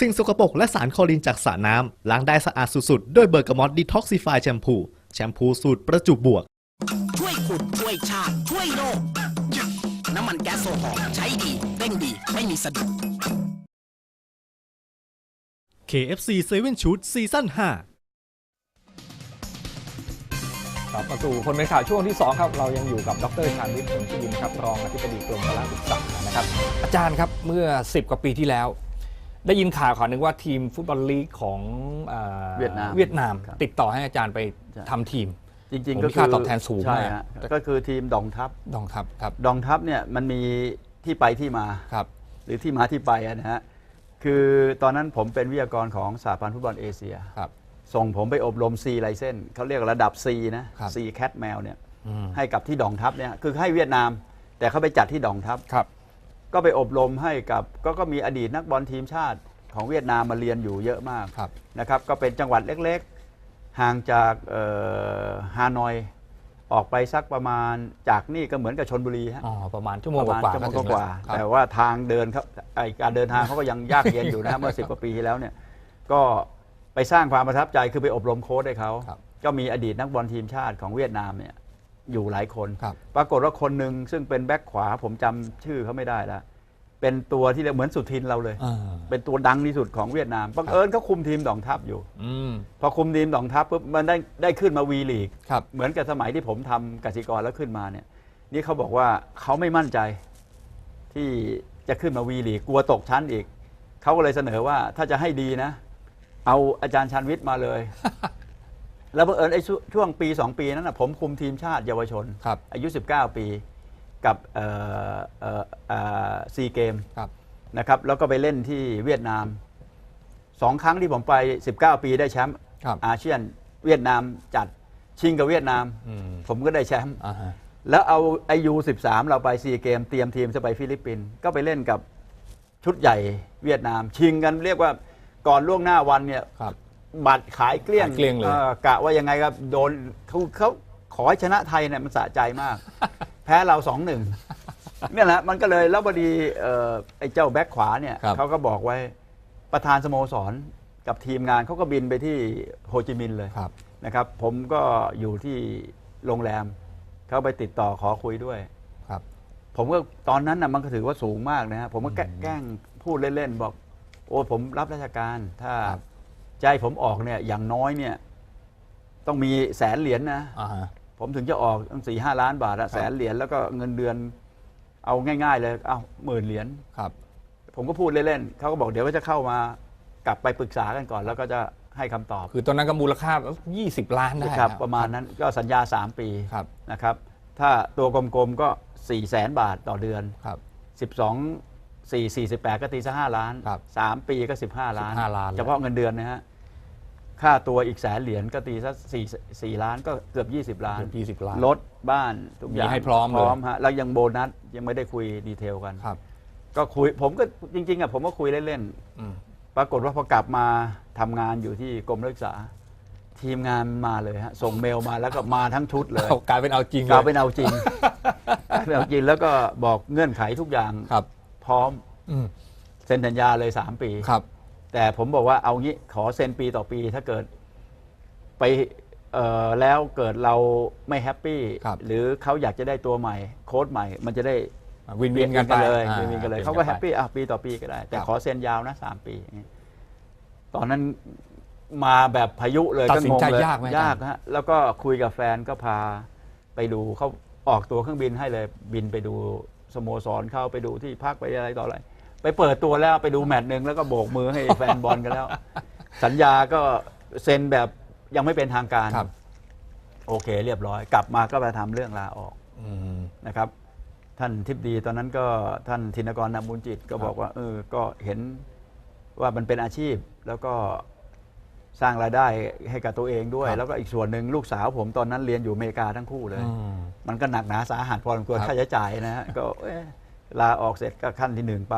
สิ่งสกปรกและสารคลอรีนจากสระน้ำล้างได้สะอาดสุดๆ ด้วยเบอร์กามอตดีท็อกซิฟายแชมพู แชมพูสูตรประจุบวก ช่วยขุดช่วยชาติช่วยโลกน้ำมันแก๊สโซฮอล์ใช้ดีเร่งดีไม่มีสะดุด KFC 7 Shoot ซีซั่น5กลับมาสู่คนเป็นข่าวช่วงที่ 2 ครับ เรายังอยู่กับดรชาญวิทย์ผลชยินครับรองอธิบดีกรมพละศึกษานะครับ อาจารย์ครับเมื่อ 10 กว่าปีที่แล้ว ได้ยินข่าวข่าวหนึ่งว่าทีมฟุตบอลลีกของอ่อเวียดนามเวียดนาม ครับติดต่อให้อาจารย์ไปใช่ ทำทีม จริงผมๆก็มีคืค่าตอบแทนสูงใช่มาก ฮะก็คือทีมดองทัพ ดองทัพครับดองทัพเนี่ยมันมีที่ไปที่มา ครับ หรือที่มาที่ไปอะนะฮะ คือตอนนั้นผมเป็นวิทยากรของสหพันธ์ฟุตบอลเอเชีย ครับ ส่งผมไปอบรม C ไลเซนเขาเรียกระดับ C นะ ครับ C Cat แมวเนี่ยอืมให้กับที่ดองทัพเนี่ยคือให้เวียดนาม แต่เขาไปจัดที่ดองทัพ ครับ ก็ไปอบรมให้กับก็ก็มีอดีตนักบอลทีมชาติของเวียดนามมาเรียนอยู่เยอะมากครับ นะครับ ก็เป็นจังหวัดเล็กๆ ห่างจากเอ่อฮานอยออกไปสักประมาณจากนี่ก็เหมือนกับชนบุรีฮะอ๋อประมาณชั่วโมปงระมาณกว่าๆชั่วโมงถึงกว่าครับแต่ว่าทางเดินครับไอการเดินทางเขาก็ยังยากเย็นอยู่นะเมื่อสิบกว่าปีที่แล้วเนี่ยก็ไปสร้างความประทับใจคือไปอบรมโค้ชให้เขาครับก็มีอดีตนักบอลทีมชาติของเวียดนามเนี่ย อยู่หลายคน ครับปรากฏว่าคนหนึ่งซึ่งเป็นแบ็คขวาผมจำชื่อเขาไม่ได้แล้วเป็นตัวที่เรียกเหมือนสุทินเราเลย อ่า เป็นตัวดังที่สุดของเวียดนามบังเอิญเขาคุมทีมดองทัพอยู่ อืมพอคุมทีมดองทัพปุ๊บมันได้ได้ขึ้นมาวีลีก ครับ เหมือนกับสมัยที่ผมทำกสิกรแล้วขึ้นมาเนี่ย นี่เขาบอกว่าเขาไม่มั่นใจที่จะขึ้นมาวีลีกกลัวตกชั้นอีก เขาก็เลยเสนอว่าถ้าจะให้ดีนะ เอาอาจารย์ชันวิทย์มาเลย แล้วบังเอิญไอ้ช่วช่วงปีสองปีนั้นนะผมคุมทีมชาติเยาวชน ครับ อายุ 19 ปีกับซีเกมครับ นะครับ แล้วก็ไปเล่นที่เวียดนามสองครั้งที่ผมไป 19 ปีได้แชมป์ครับอาเซียนเวียดนามจัดชิงกับเวียดนามอืมผมก็ได้แชมป์อ่าฮะแล้วเอาไอยู13 เราไปซีเกมเตรียมทีมจะไปฟิลิปปินส์ก็ไปเล่นกับชุดใหญ่เวียดนาม ชิงกันเรียกว่าก่อนล่วงหน้าวันเนี่ยครั บบัตรขายเกลี้ยงขายเกลี้ยงเลยออกะว่ายังไงครับโดนเขาเขาขอให้ชนะไทยเนี่ยมันสะใจมาก แพ้เราสองหนึ่งเนี่ยแหละมันก็เลยแล้วพอดีเอ่อไอ้เจ้าแบ็คขวาเนี่ยครับ เขาก็บอกไว้ประธานสโมสรกับทีมงานเขาก็บินไปที่โฮจิมินห์เลย ครับ นะครับผมก็อยู่ที่โรงแรม เขาไปติดต่อขอคุยด้วย ครับ ผมก็ตอนนั้นนะมันก็ถือว่าสูงมากนะฮะผมก็แกล้แกล้งพูดเล่นๆ บอก โอ้ผมรับราชการ ถ้าครับ ใจผมออกเนี่ยอย่างน้อยเนี่ยต้องมีแสนเหรียญนะอ่าฮะ ผมถึงจะออกตั้งสี่ห้าล้านบาทอะแสนเหรียญแล้วก็เงินเดือนเอาง่าย ๆ เลย เอาหมื่นเหรียญครับ ผมก็พูดเล่นๆเขาก็บอกเดี๋ยวก็จะเข้ามากลับไปปรึกษากันก่อน แล้วก็จะให้คำตอบคือตอนนั้นก็มูลค่า 20 ล้านได้ครับ ประมาณนั้นก็สัญญา 3 ปีครับ นะครับ ถ้าตัวกลมๆก็4ี่แสนบาทต่อเดือน ครับ 12 4 48 ก็ตีซะ5ล้าน ครับ3 ปีก็ 15 ล้าน 15ล้านเลยเฉพาะเงินเดือนนะฮะ ค่าตัวอีกแสนเหรียญก็ตีซะ4 4ล้านก็เกือบ 20 ล้าน เกือบ20ล้านรถบ้านทุกอย่างมีให้พร้อมเลย พร้อมฮะแล้วยังโบนัสยังไม่ได้คุยดีเทลกัน ครับ ก็คุยผมก็จริงๆอะผมก็คุยเล่นอืม ๆ ปรากฏว่าพอกลับมาทำงานอยู่ที่กรมนักศึกษา ทีมงานมาเลยฮะส่งเมลมาแล้วก็มาทั้งชุดเลยเอากลายเป็นเอาจริงกล่าวเลเป็ยนเอาจริงเป็นเอาจริงแล้วก็บอกเงื่อนไขทุกอย่างครับ พร้อมอืมเซ็นสัญญาเลย 3 ปี ครับ แต่ผมบอกว่าเอางี้ขอเซ็นปีต่อปีถ้าเกิดไปเอ่อแล้วเกิดเราไม่แฮปปี้ครับ หรือเขาอยากจะได้ตัวใหม่ โค้ดใหม่ มันจะได้วินวินกันไปเลยอ่าวินวินกันเลยปเขาก็นแฮนปไปปี้อะปีต่อปีก็ได้ แต่ครับขอเซ็นยาวนะสามปีอย่างงี้ตอนนั้นมาแบบพายุเลยตัดสินใจงงเลยยากไหมอาจารย์ ยากฮะแล้วก็คุยกับแฟนก็พาไปดูเขาออกตัวเครื่องบินให้เลยบินไปดูสโมสรเข้าไปดูที่พักไปอะไรต่ออะไร ไปเปิดตัวแล้วไปดูแมตช์หนึ่งแล้วก็โบกมือให้แฟนบอลกันแล้ว สัญญาก็เซ็นแบบยังไม่เป็นทางการ ครับ โอเค เรียบร้อย กลับมาก็ไปทำเรื่องลาออกอืม นะครับ ท่านทิพดีตอนนั้นก็ท่านธินกรนำมูลจิตก็บอกว่าเออก็เห็นว่ามันเป็นอาชีพ แล้วก็สร้างรายได้ให้กับตัวเองด้วย ครับ แล้วก็อีกส่วนหนึ่งลูกสาวผมตอนนั้นเรียนอยู่อเมริกาทั้งคู่เลย อืม มันก็หนักหนาสาหัสพอสมควรครับ ค่าใช้จ่ายนะฮะ ก็เอ๊ะลาออกเสร็จก็ขั้นที่หนึ่งไป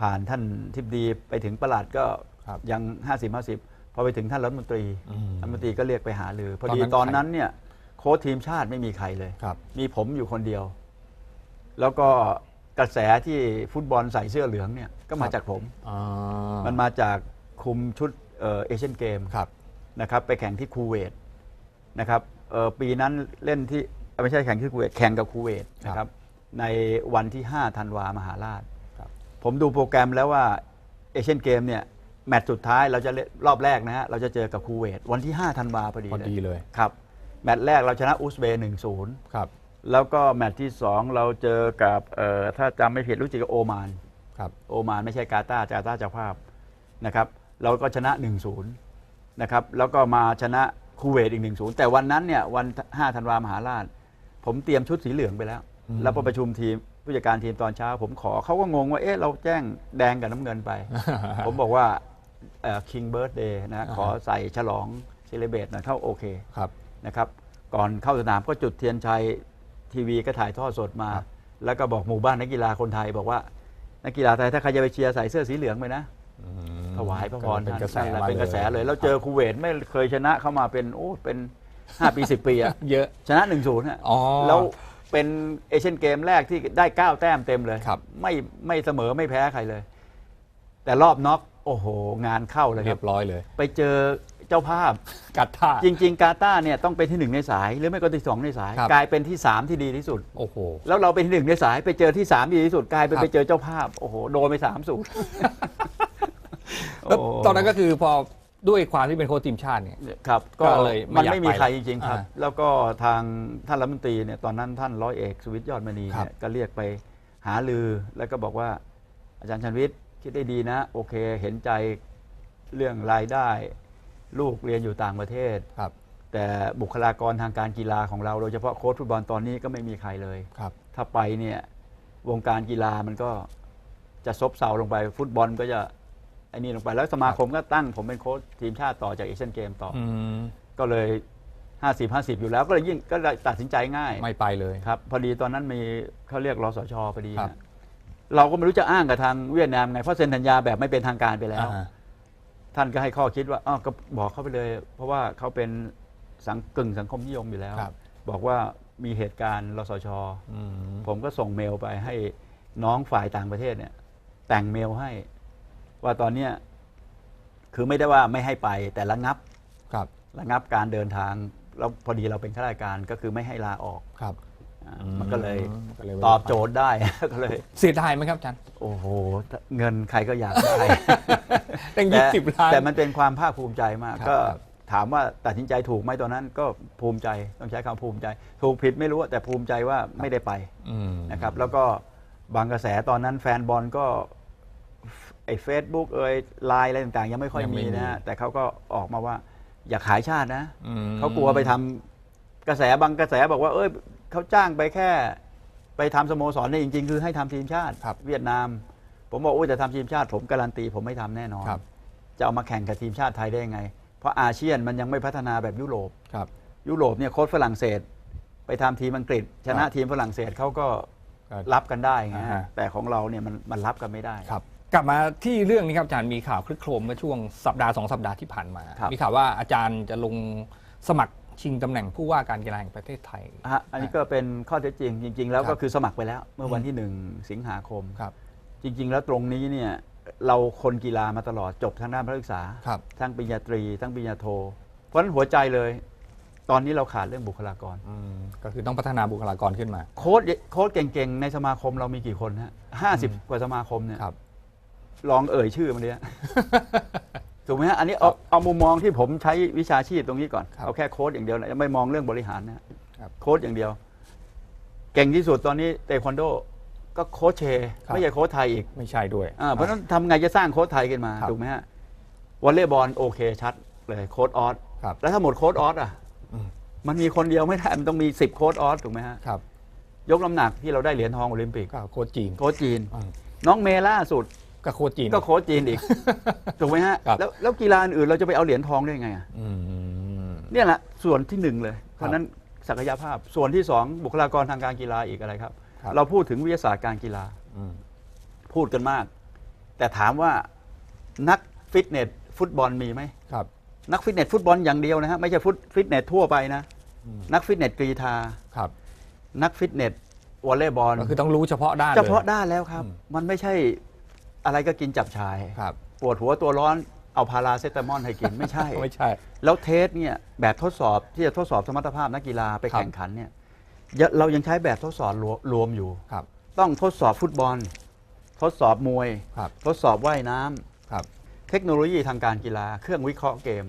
ผ่านท่านทิพดีไปถึงประหลัดก็ครับยัง 50 50 พอไปถึงท่านรัฐมนตรีอืมรัฐมนตรีก็เรียกไปหาลือพอดีตตออนนนั้น นั้นเนี่ยโค้ชทีมชาติไม่มีใครเลย ครับ มีผมอยู่คนเดียว แล้วก็กระแสที่ฟุตบอลใส่เสื้อเหลืองเนี่ยก็มาจากผม อ่ามันมาจากคุมชุดเอเชียนเกม ครับ นะครับไปแข่งที่คูเวตนะครับเอ่อปีนั้นเล่นที่เอ่อไม่ใช่แข่งที่คูเวตแข่งกับคูเวตนะครับในวันที่ 5 ธันวามหาราชครับ ผมดูโปรแกรมแล้วว่าเอเชียนเกมเนี่ยแมตช์สุดท้ายเราจะเล่นรอบแรกนะฮะเราจะเจอกับคูเวตวันที่5ธันวาพอดีพอดีเลยครับแมตช์แรกเราชนะอุซเบย์หนึ่งศูนย์ครับ แล้วก็แมตช์ที่ 2 เราเจอกับเอ่อถ้าจำไม่ผิดรู้จักกับโอมานครับโอมานไม่ใช่กาตาร์กาตาร์เจ้าภาพนะครับเราก็ชนะ 1-0นะครับแล้วก็มาชนะคูเวตอีก 1-0 แต่วันนั้นเนี่ยวัน 5 ธันวามหาราช ผมเตรียมชุดสีเหลืองไปแล้วอืมแล้วพอประชุมทีม ผู้จัดการทีมตอนเช้า ผมขอเขาก็งงว่าเอ๊ะเราแจ้งแดงกับน้ำเงินไป ผมบอกว่าคิงเบิร์ดเดย์นะอ่าฮะขอใส่ฉลองเซเลเบตหนะเข้าโอเคครับนะครับก่อนเข้าสนามก็จุดเทียนชัยทีวีก็ถ่ายทอดสดมาครับแล้วก็บอกหมู่บ้านนักกีฬาคนไทยบอกว่านักกีฬาไทยถ้าใครจะไปเชียร์ใส่เสื้อสีเหลืองไปนะอืมถวายพระพรเป็นท่านกระแสนั่นแหละมาเป็นกระแสเลยแล้วเจอคูเวตไม่เคยชนะเข้ามาเป็นโอ้เป็น5ปี10ปีอะเยอะชนะ1นศูนย์อ๋อแล้ว เป็นเอเชียนเกมแรกที่ได้ 9 แต้มเต็มเลยครับไม่ไม่เสมอไม่แพ้ใครเลย แต่รอบน็อกโอ้โห งานเข้าเลยคเรีรัยบบร้อยเลย ไปเจอเจ้าภาพ กัดท่า จริง ๆ กาตาร์เนี่ยต้องเป็นที่หนึ่งในสาย หรือไม่ก็ที่สองในสาย ครับ กลายเป็นที่สามที่ดีที่สุด โอ้โห แล้วเราเป็นที่หนึ่งในสายไปเจอที่สามที่ดีที่สุดกลายเป็นครับ ไปเจอเจ้าภาพ โอ้โหโดนไปสามศูนย์แล้วตอนนั้นก็คือพอ ด้วยความที่เป็นโค้ชทีมชาติเนี่ย ครับก็ก็เลยไม่มันอยากไม่มีไปใครจริงๆครับ อ่าแล้วก็ทางท่านรัฐมนตรีเนี่ยตอนนั้นท่านร้อยเอกสุวิทย์ยอดมณีครับเนี่ยก็เรียกไปหาลือแล้วก็บอกว่าอาจารย์ชันวิทย์คิดได้ดีนะ โอเคเห็นใจเรื่องรายได้ ลูกเรียนอยู่ต่างประเทศ ครับแต่บุคลากรทางการกีฬาของเราโดยเฉพาะโค้ชฟุตบอลตอนนี้ก็ไม่มีใครเลย ครับ ถ้าไปเนี่ยวงการกีฬามันก็จะซบเซาลงไปฟุตบอลก็จะ ไอ้นี่ลงไปแล้วสมาคมก็ตั้งผมเป็นโค้ชทีมชาติต่อจากเอเชียนเกมต่อออืมก็เลย 50 50 อยู่แล้วก็เลยยิ่งก็เลยตัดสินใจง่ายไม่ไปเลยครับพอดีตอนนั้นมีเขาเรียกรสชพอดีครับฮะเราก็ไม่รู้จะอ้างกับทางเวียดนามไงเพราะเซ็นสัญญาแบบไม่เป็นทางการไปแล้ว อ่าท่านก็ให้ข้อคิดว่าอ้าวก็บอกเขาไปเลย เพราะว่าเขาเป็นสังกึ่งสังคมนิยมอยู่แล้ว ครับ บอกว่ามีเหตุการณ์รสช อืม ผมก็ส่งเมลไปให้น้องฝ่ายต่างประเทศเนี่ย แต่งเมลให้ ว่าตอนเนี้ยคือไม่ได้ว่าไม่ให้ไปแต่ระงับครับระงับการเดินทางแล้วพอดีเราเป็นข้าราชการก็คือไม่ให้ลาออกครับ อ่ามันก็เลยก็เลย ตอบโจทย์ได้ ก็เลย เสียดายไหมครับอาจารย์โอ้โห เงินใครก็อยากได้ ตั้งแต่ยี่สิบล้าน แต่มันเป็นความภาคภูมิใจมาก ครับก็ครับ ถามว่าตัดสินใจถูกไหมตอนนั้นก็ภูมิใจต้องใช้คำภูมิใจ ถูกผิดไม่รู้แต่ภูมิใจว่าไม่ได้ไปอืม นะครับ แล้วก็บางกระแสตอนนั้นแฟนบอลก็ ไอ้เฟซบุ๊กเอ่ยไลน์อะไรต่างๆ ยังไม่ค่อยยังไม่มีมีนะฮะแต่เขาก็ออกมาว่า อย่าขายชาตินะ อืม เขากลัวไปทำกระแสบางกระแสบอกว่า เอ้ยเขาจ้างไปแค่ ไปทำสโมสรเนี่ยจริงๆ คือให้ทำทีมชาติ ครับเวียดนาม ผมบอกโอ้ยแต่ทำทีมชาติ ผมการันตีผมไม่ทำแน่นอน ครับ จะเอามาแข่งกับทีมชาติไทยได้ยังไง เพราะอาเซียนมันยังไม่พัฒนาแบบยุโรป ครับ ยุโรปเนี่ยโค้ชฝรั่งเศส ไปทำทีมอังกฤษ ชนะครับทีมฝรั่งเศสเขาก็ก็รับกันได้ไงอ่าฮะฮะแต่ของเราเนี่ยมันมันรับกันไม่ได้ ครับ กลับมาที่เรื่องนี้ครับอาจารย์มีข่าวคลึกโครมเมื่อช่วงสัปดาห์สองสัปดาห์ที่ผ่านมา ครับ มีข่าวว่าอาจารย์จะลงสมัครชิงตำแหน่งผู้ว่าการกีฬาแห่งประเทศไทย ฮะอันนี้ก็เป็นข้อเท็จจริง จริง ๆ แล้วครัก็บ คือสมัครไปแล้ว เมื่อวันที่หนึ่งสิงหาคม ครับ จริง ๆ แล้วตรงนี้เนี่ยเราคนกีฬามาตลอดจบทางด้านพระศึกษา ครับ ทั้งปริญญาตรี ทั้งปริญญาโท เพราะฉะนั้นหัวใจเลย ตอนนี้เราขาดเรื่องบุคลากร อืมก็คือต้องพัฒนาบุคลากรขึ้นมา โค้ดโค้ดเก่งๆ ในสมาคมเรามีกี่คนฮะห้าสิบกว่าสมาคมเนี่ยครับ ลองเอ่ยชื่อมาดิฮะถูกไหมฮะอันนี้เอาเอามุมมองที่ผมใช้วิชาชีพตรงนี้ก่อนครับเอาแค่โค้ดอย่างเดียวนะไม่มองเรื่องบริหารนะฮะครับโค้ดอย่างเดียว เก่งที่สุดตอนนี้เตควันโดก็โค้ชเชครับไม่ใช่โค้ชไทยอีกไม่ใช่ด้วยอ่าเพราะฉะนั้นทำไงจะสร้างโค้ชไทยขึ้นมาครับถูกไหมฮะวอลเลย์บอลโอเคชัดเลยโค้ชออสครับแล้วถ้าหมดโค้ชออสอะอืมมันมีคนเดียวไม่ได้มันต้องมีสิบโค้ชออสถูกไหมฮะครับยกน้ำหนักที่เราได้เหรียญทองโอลิมปิกก็โค้ชจีนโค้ชจีนอืมน้องเมย์ล่าสุด ก็โค้ชจีน ก็โค้ชจีนอีกถูกไหมฮะครับ แล้วแล้วกีฬาอื่นเราจะไปเอาเหรียญทองได้ไงอะอืม เนี่ยแหละส่วนที่หนึ่งเลย เพราะฉะนั้นศักยภาพส่วนที่สองบุคลากรทางการกีฬาอีกอะไรครับ ครับ เราพูดถึงวิทยาศาสตร์การกีฬาอืมพูดกันมาก แต่ถามว่านักฟิตเนสฟุตบอลมีไหม ครับ นักฟิตเนสฟุตบอลอย่างเดียวนะฮะไม่ใช่ฟุตฟิตเนสทั่วไปนะ อืม นักฟิตเนสกรีธา ครับนักฟิตเนสวอลเลย์บอลก็คือต้องรู้เฉพาะด้านเฉเลยพาะด้านแล้วครับอืมมันไม่ใช่ อะไรก็กินจับชาย ครับ ปวดหัวตัวร้อนเอาพาราเซตามอลให้กิน ไม่ใช่ ไม่ใช่ แล้วเทสเนี่ยแบบทดสอบที่จะทดสอบสมรรถภาพนักกีฬาไปครับแข่งขันเนี่ยยะเรายังใช้แบบทดสอบรวรวมอยู่ครับต้องทดสอบฟุตบอล ทดสอบมวย ครับ ทดสอบว่ายน้ำครับ เทคโนโลยีทางการกีฬา เครื่องวิเคราะห์เกม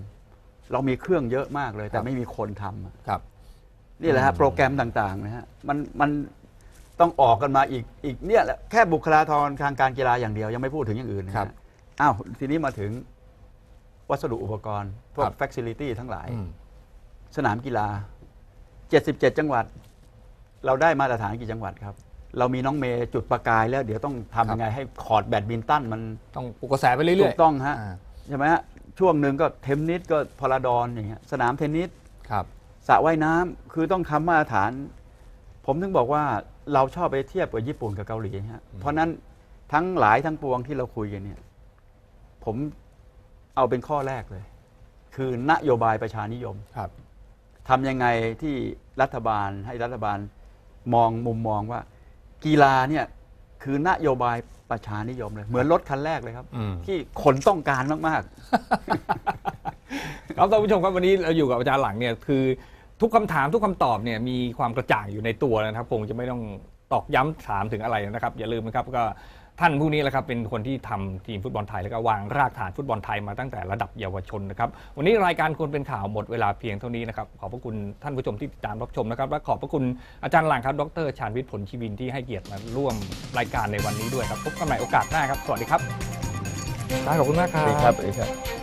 เรามีเครื่องเยอะมากเลย แต่ครับ ไม่มีคนทำอะครับ นี่แหละฮะโปรแกรมต่างๆนะฮะมันมัน ต้องออกกันมาอีกอีกเนี่ยแหละแค่บุคลากรทางการกีฬาอย่างเดียวยังไม่พูดถึงอย่างอื่นนะครัฮะบอ้าวทีนี้มาถึงวัสดุอุปกรณ์พวคกรับ f ฟ c ซิลิตี้ทั้งหลาย อืม สนามกีฬา 77 จังหวัด เราได้มาตรฐานกี่จังหวัดครับ เรามีน้องเมย์จุดประกายแล้ว เดี๋ยวต้องทำยังไงให้คอร์ดแบดมินตันมัน ต้องปลุกกระแสไปเรื่อยๆถูกต้องฮะาใช่ไหมฮะ ช่วงหนึ่งก็เทนนิสก็พาราดอนอย่างเงี้ยสนามเทนนิสครับ สระว่ายน้ำคือต้องทำมาตรฐาน ผมถึงบอกว่า เราชอบไปเทียบกับญี่ปุ่นกับเกาหลีฮะเพราะนั้นทั้งหลายทั้งปวงที่เราคุยกันเนี่ย ผมเอาเป็นข้อแรกเลย คือนโยบายประชานิยมครับทำยังไงที่รัฐบาลให้รัฐบาลมองมุมมองว่า กีฬาเนี่ยคือนโยบายประชานิยมเลย เหมือนรถคันแรกเลยครับอืมที่คนต้องการมากครับท่านผู้ชมครับวันนี้เราอยู่กับอาจารย์หลังเนี่ยคือ ทุกคำถามทุกคำตอบเนี่ยมีความกระจ่างอยู่ในตัวนะครับ คงจะไม่ต้องตอกย้ำถามถึงอะไรนะครับ อย่าลืมนะครับก็ท่านผู้นี้แหละครับเป็นคนที่ทำทีมฟุตบอลไทยแล้วก็วางรากฐานฟุตบอลไทยมาตั้งแต่ระดับเยาวชนนะครับ วันนี้รายการควรเป็นข่าวหมดเวลาเพียงเท่านี้นะครับ ขอบพระคุณท่านผู้ชมที่ติดตามรับชมนะครับและขอบพระคุณอาจารย์หลังครับดรชาญวิทย์ผลชีวินที่ให้เกียรติมาร่วมรายการในวันนี้ด้วยครับพบกันใหม่โอกาสหน้าครับสวัสดีครับอาจารย์ขอบคุณมากคๆรับครับ